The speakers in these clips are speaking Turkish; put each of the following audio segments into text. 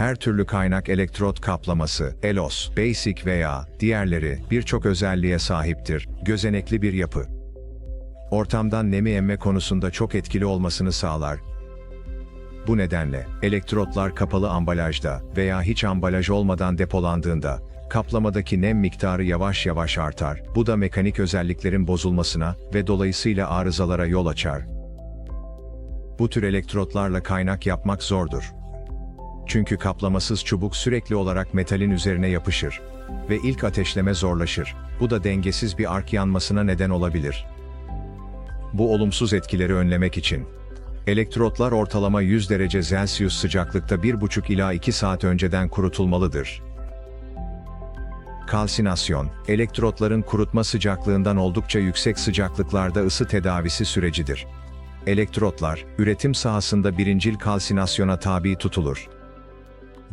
Her türlü kaynak elektrot kaplaması, ELOS, Basic veya diğerleri birçok özelliğe sahiptir. Gözenekli bir yapı. Ortamdan nemi emme konusunda çok etkili olmasını sağlar. Bu nedenle elektrotlar kapalı ambalajda veya hiç ambalaj olmadan depolandığında kaplamadaki nem miktarı yavaş yavaş artar. Bu da mekanik özelliklerin bozulmasına ve dolayısıyla arızalara yol açar. Bu tür elektrotlarla kaynak yapmak zordur. Çünkü kaplamasız çubuk sürekli olarak metalin üzerine yapışır ve ilk ateşleme zorlaşır. Bu da dengesiz bir ark yanmasına neden olabilir. Bu olumsuz etkileri önlemek için elektrotlar ortalama 100 derece Celsius sıcaklıkta 1,5 ila 2 saat önceden kurutulmalıdır. Kalsinasyon, elektrotların kurutma sıcaklığından oldukça yüksek sıcaklıklarda ısı tedavisi sürecidir. Elektrotlar, üretim sahasında birincil kalsinasyona tabi tutulur.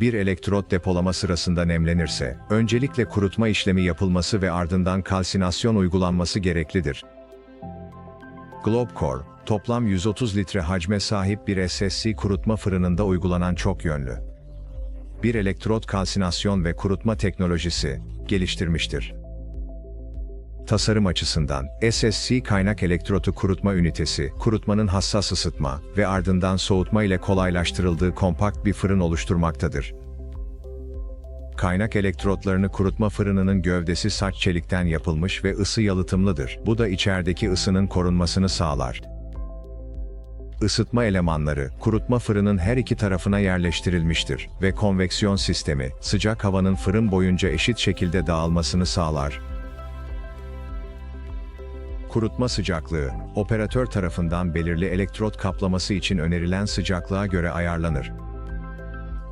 Bir elektrot depolama sırasında nemlenirse, öncelikle kurutma işlemi yapılması ve ardından kalsinasyon uygulanması gereklidir. Globcore, toplam 130 litre hacme sahip bir SSC kurutma fırınında uygulanan çok yönlü. Bir elektrot kalsinasyon ve kurutma teknolojisi geliştirmiştir. Tasarım açısından, SSC kaynak elektrotu kurutma ünitesi, kurutmanın hassas ısıtma ve ardından soğutma ile kolaylaştırıldığı kompakt bir fırın oluşturmaktadır. Kaynak elektrotlarını kurutma fırınının gövdesi saç çelikten yapılmış ve ısı yalıtımlıdır. Bu da içerideki ısının korunmasını sağlar. Isıtma elemanları, kurutma fırının her iki tarafına yerleştirilmiştir ve konveksiyon sistemi, sıcak havanın fırın boyunca eşit şekilde dağılmasını sağlar. Kurutma sıcaklığı, operatör tarafından belirli elektrot kaplaması için önerilen sıcaklığa göre ayarlanır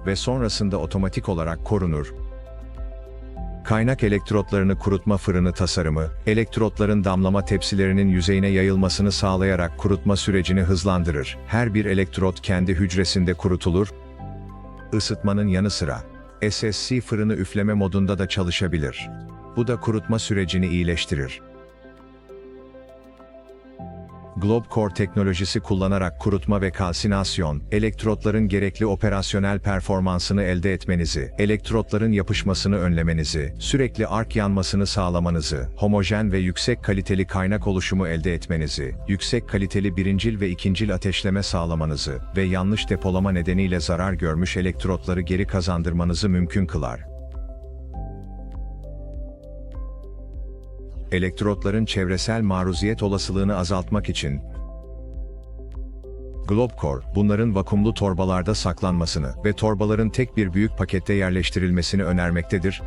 ve sonrasında otomatik olarak korunur. Kaynak elektrotlarını kurutma fırını tasarımı, elektrotların damlama tepsilerinin yüzeyine yayılmasını sağlayarak kurutma sürecini hızlandırır. Her bir elektrot kendi hücresinde kurutulur. Isıtmanın yanı sıra, SSC fırını üfleme modunda da çalışabilir. Bu da kurutma sürecini iyileştirir. Globcore teknolojisi kullanarak kurutma ve kalsinasyon, elektrotların gerekli operasyonel performansını elde etmenizi, elektrotların yapışmasını önlemenizi, sürekli ark yanmasını sağlamanızı, homojen ve yüksek kaliteli kaynak oluşumu elde etmenizi, yüksek kaliteli birincil ve ikincil ateşleme sağlamanızı ve yanlış depolama nedeniyle zarar görmüş elektrotları geri kazandırmanızı mümkün kılar. Elektrotların çevresel maruziyet olasılığını azaltmak için Globcore, bunların vakumlu torbalarda saklanmasını ve torbaların tek bir büyük pakette yerleştirilmesini önermektedir.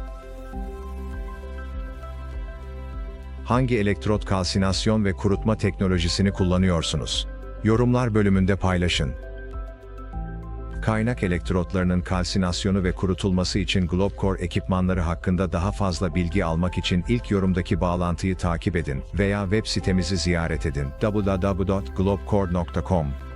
Hangi elektrot kalsinasyon ve kurutma teknolojisini kullanıyorsunuz? Yorumlar bölümünde paylaşın. Kaynak elektrotlarının kalsinasyonu ve kurutulması için Globcore ekipmanları hakkında daha fazla bilgi almak için ilk yorumdaki bağlantıyı takip edin veya web sitemizi ziyaret edin. www.globcore.com